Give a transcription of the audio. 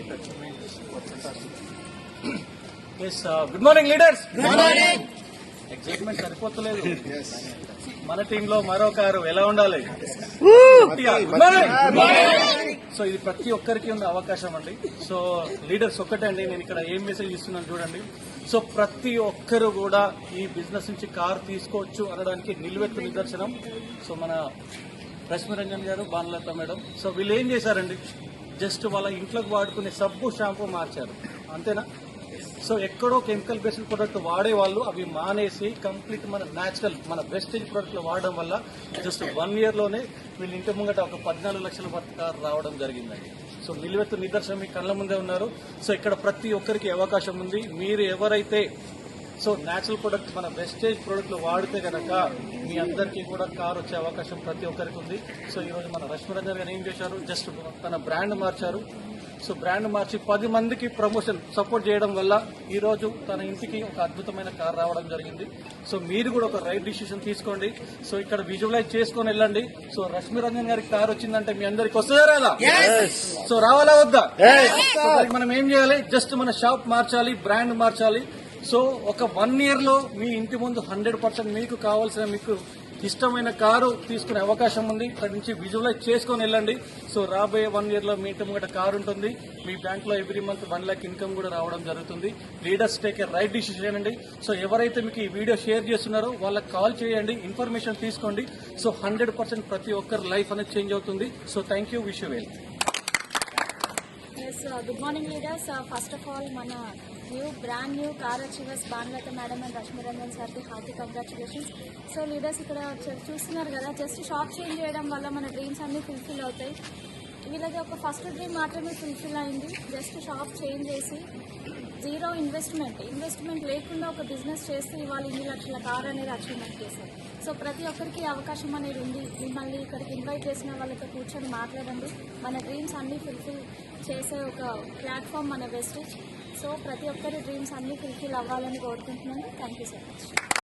take achievements were fantastic. Yes, uh, good morning leaders. Good morning. Excitement సరిపోతలేదు. మన టీంలో మరో car ఎలా ఉండాలి. సో ఇది ప్రతి ఒక్కరికి ఉన్న అవకాశం అండి. సో లీడర్స్ ఒక్కటే అండి. నేను ఇక్కడ ఏం మెసేజ్ ఇస్తున్నాను చూడండి. సో ప్రతి ఒక్కరు కూడా ఈ బిజినెస్ నుంచి కారు తీసుకోవచ్చు అనడానికి నిలువెత్తు నిదర్శనం. సో మన రశ్మిరంజన్ గారు బాణలత మేడం. సో వీళ్ళు ఏం చేశారండి? జస్ట్ వాళ్ళ ఇంట్లోకి వాడుకునే సబ్బు షాంపూ మార్చారు. అంతేనా? సో ఎక్కడో కెమికల్ బేస్డ్ ప్రొడక్ట్ వాడే వాళ్ళు అవి మానేసి కంప్లీట్ మన న్యాచురల్ మన వెస్టేజ్ ప్రొడక్ట్లు వాడడం వల్ల జస్ట్ వన్ ఇయర్లోనే వీళ్ళు ఇంటి ముంగట ఒక పద్నాలుగు లక్షల పథకాలు రావడం జరిగిందండి. సో నిలువెత్తు నిదర్శనం మీ కళ్ళ ముందే ఉన్నారు. సో ఇక్కడ ప్రతి ఒక్కరికి అవకాశం ఉంది. మీరు ఎవరైతే సో న్యాచురల్ ప్రొడక్ట్ మన వెస్టేజ్ ప్రొడక్ట్లు వాడితే కనుక మీ అందరికీ కూడా కార్ వచ్చే అవకాశం ప్రతి ఒక్కరికి ఉంది. సో ఈరోజు మన రశ్మిరంజన్ గారు ఏం చేశారు? జస్ట్ తన బ్రాండ్ మార్చారు. సో బ్రాండ్ మార్చి పది మందికి ప్రమోషన్ సపోర్ట్ చేయడం వల్ల ఈ రోజు తన ఇంటికి ఒక అద్భుతమైన కార్ రావడం జరిగింది. సో మీరు కూడా ఒక రైట్ డిసిషన్ తీసుకోండి. సో ఇక్కడ విజువలైజ్ చేసుకొని వెళ్ళండి. సో రశ్మిరంజన్ గారికి కార్ వచ్చిందంటే మీ అందరికి వస్తుందా రాదా? సో రావాలా వద్దా? మనం ఏం చేయాలి? జస్ట్ మన షాప్ మార్చాలి బ్రాండ్ మార్చాలి. సో ఒక వన్ ఇయర్లో మీ ఇంటి ముందు హండ్రెడ్ పర్సెంట్ మీకు కావాల్సిన మీకు ఇష్టమైన కారు తీసుకునే అవకాశం ఉంది. ఇక్కడ నుంచి విజువలైజ్ చేసుకొని వెళ్ళండి. సో రాబోయే వన్ ఇయర్లో మీ ఇంటి ముంగట కారు ఉంటుంది. మీ బ్యాంక్లో every month one lakh income కూడా రావడం జరుగుతుంది. Leaders take a right decision అండి సో ఎవరైతే మీకు ఈ వీడియో షేర్ చేస్తున్నారో వాళ్ళకి కాల్ చేయండి. ఇన్ఫర్మేషన్ తీసుకోండి. సో హండ్రెడ్ పర్సెంట్ ప్రతి ఒక్కరి లైఫ్ అనేది చేంజ్ అవుతుంది. So thank you. Wish well yes good morning leaders first of all మన new brand new car achievers Bhanulatha madam and Rashmiranjan సార్కి హార్టీ కంగ్రాచులేషన్స్ సో లీడర్స్ ఇక్కడ చూస్తున్నారు కదా జస్ట్ షాప్ చేంజ్ చేయడం వల్ల మన డ్రీమ్స్ అన్నీ ఫుల్ఫిల్ అవుతాయి. వీళ్ళది ఒక ఫస్ట్ డ్రీమ్ మాత్రమే ఫుల్ఫిల్ అయింది. జస్ట్ షాప్ చేంజ్ చేసి జీరో ఇన్వెస్ట్మెంట్. ఇన్వెస్ట్మెంట్ లేకుండా ఒక బిజినెస్ చేస్తే ఇవాళ ఇన్ని లక్షల కార్ అనేది అచీవ్మెంట్ చేశారు. సో ప్రతి ఒక్కరికి అవకాశం అనేది ఉంది. మిమ్మల్ని ఇక్కడికి ఇన్వైట్ చేసిన వాళ్ళతో కూర్చొని మాట్లాడండి. మన డ్రీమ్స్ అన్నీ ఫుల్ఫిల్ చేసే ఒక ప్లాట్ఫామ్ మన వెస్టేజ్. సో ప్రతి ఒక్కరి డ్రీమ్స్ అన్నీ ఫుల్ఫిల్ అవ్వాలని కోరుకుంటున్నాను. Thank you so much.